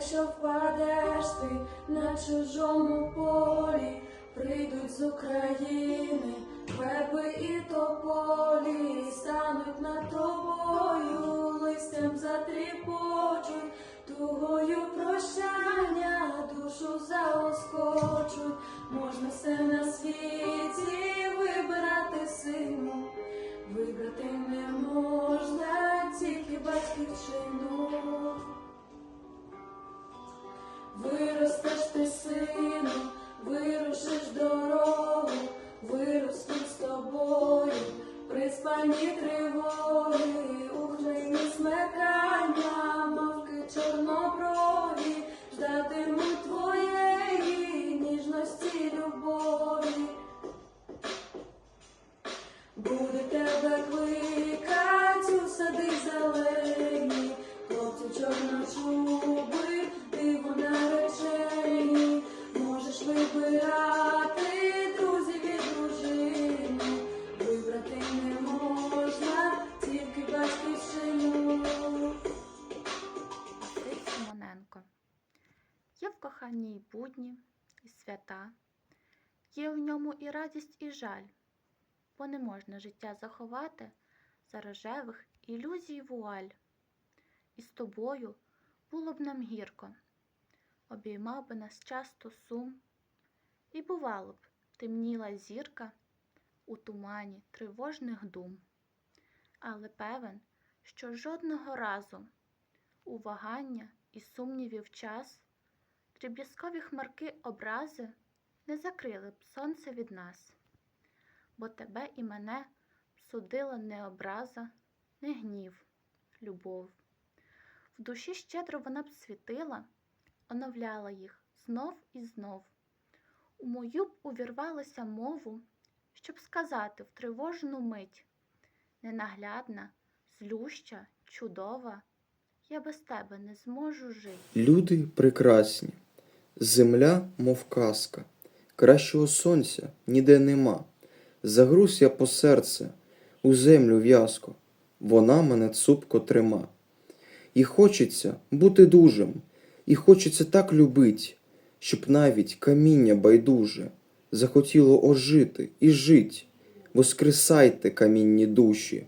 якщо впадеш ти на чужому полі, прийдуть з України, верби і тополі, стануть над тобою, листям затріпочуть, тугою прощання, душу заоскочуть, можна все на світі вибирати сину. Вибрати не можна тільки батьківщину. Чорночуби, диво наречені, можеш вибирати друзів і дружину, вибрати не можна, тільки батьківщину. Симоненко. Є в коханні й будні, і свята, є в ньому і радість, і жаль, бо не можна життя заховати за рожевих ілюзій вуаль. І з тобою було б нам гірко, обіймав би нас часто сум, і бувало б, темніла зірка у тумані тривожних дум. Але певен, що жодного разу у вагання і сумнівів час, дріб'язкові хмарки образи не закрили б сонце від нас, бо тебе і мене судила не образа, не гнів, любов. В душі щедро вона б світила, оновляла їх знов і знов. У мою б увірвалася мову, щоб сказати в тривожну мить ненаглядна, злюща, чудова, я без тебе не зможу жити. Люди прекрасні, земля, мов казка, кращого сонця ніде нема. Загруз я по серце, у землю в'язко, вона мене цупко трима. І хочеться бути дужим, і хочеться так любить, щоб навіть каміння байдуже захотіло ожити і жить. Воскресайте, камінні душі,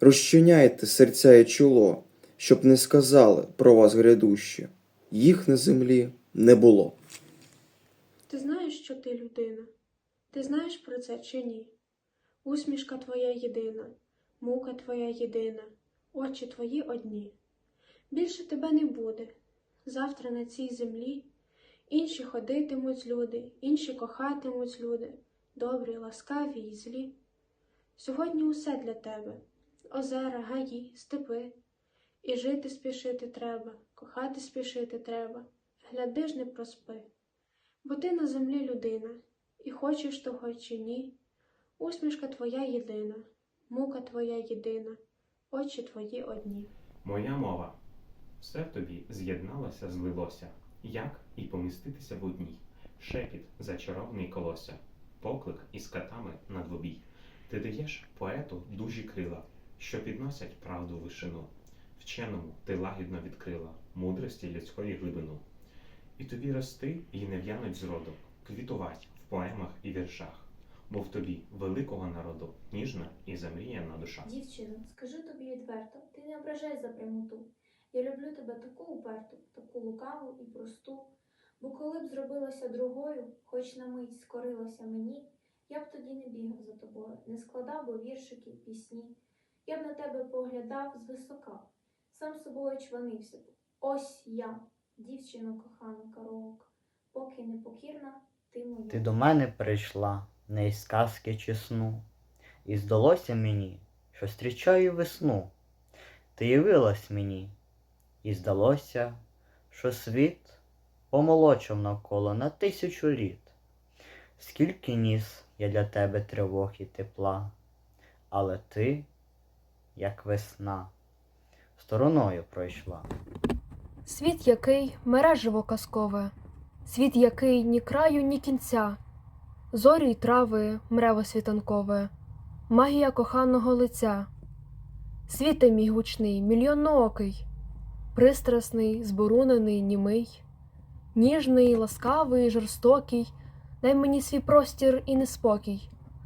розчиняйте серця і чоло, щоб не сказали про вас грядуще. Їх на землі не було. Ти знаєш, що ти людина? Ти знаєш про це чи ні? Усмішка твоя єдина, мука твоя єдина, очі твої одні. Більше тебе не буде. Завтра на цій землі інші ходитимуть люди, інші кохатимуть люди, добрі, ласкаві і злі. Сьогодні усе для тебе озера, гаї, степи. І жити спішити треба, кохати спішити треба, гляди ж не проспи. Бо ти на землі людина, і хочеш того чи ні, усмішка твоя єдина, мука твоя єдина, очі твої одні. Моя мова. Все в тобі з'єдналося, злилося, як і поміститися в одній. Шепіт зачарований колося, поклик із катами на двобій. Ти даєш поету дужі крила, що підносять правду вишину. Вченому ти лагідно відкрила мудрості людської глибину. І тобі рости і не в'януть зроду, квітувать в поемах і віршах, бо в тобі великого народу ніжна і замріяна душа. Дівчино, скажу тобі відверто, ти не ображай за прямоту. Я люблю тебе таку уперту, таку лукаву і просту. Бо коли б зробилася другою, хоч на мить скорилася мені, я б тоді не бігав за тобою, не складав би віршики, пісні. Я б на тебе поглядав звисока, сам собою чванився б. Ось я, дівчино кохана коровок, поки непокірна, ти моя. Ти до мене прийшла, не із казки чи сну, і здалося мені, що зустрічаю весну. Ти явилась мені, і здалося, що світ помолочав навколо на тисячу літ. Скільки ніс я для тебе тривог і тепла, але ти, як весна, стороною пройшла. Світ який мережево казкове, світ який ні краю, ні кінця, зорі й трави, мрево світанкове, магія коханого лиця. Світе мій гучний, мільйонноокий, пристрасний, зборунений, німий, ніжний, ласкавий, жорстокий, дай мені свій простір і неспокій.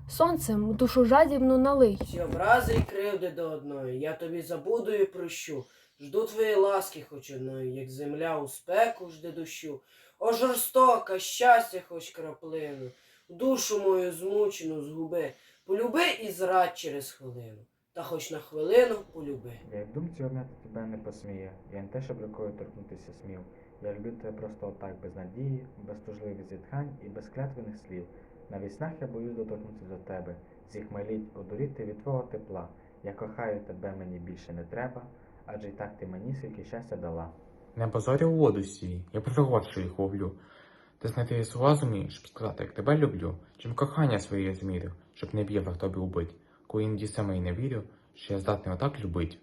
Сонцем душу жадібну налий. Всі образи й кривди до одної, я тобі забуду і прощу. Жду твоєї ласки хоч одної, як земля у спеку жде дощу. О, жорстока, щастя хоч краплину, душу мою змучену згуби, полюби і зрадь через хвилину, та хоч на хвилину полюби. Я й в думці обняти тебе не посміє, я не те, щоб рукою торкнутися смів. Я люблю тебе просто отак, без надії, без тужливих зітхань і без клятвених слів. На віснах я боюсь доторкнутися до тебе, зіхмеліть, одуріти від твого тепла. Я кохаю тебе, мені більше не треба, адже й так ти мені скільки щастя дала. Не позорю у воду сій, я пригод, їх ловлю. Ти знайти слова зумієш, щоб сказати, як тебе люблю, чим кохання своє змірю, щоб не б'є тобі убить, коли іноді й не вірю, що я здатний отак любить.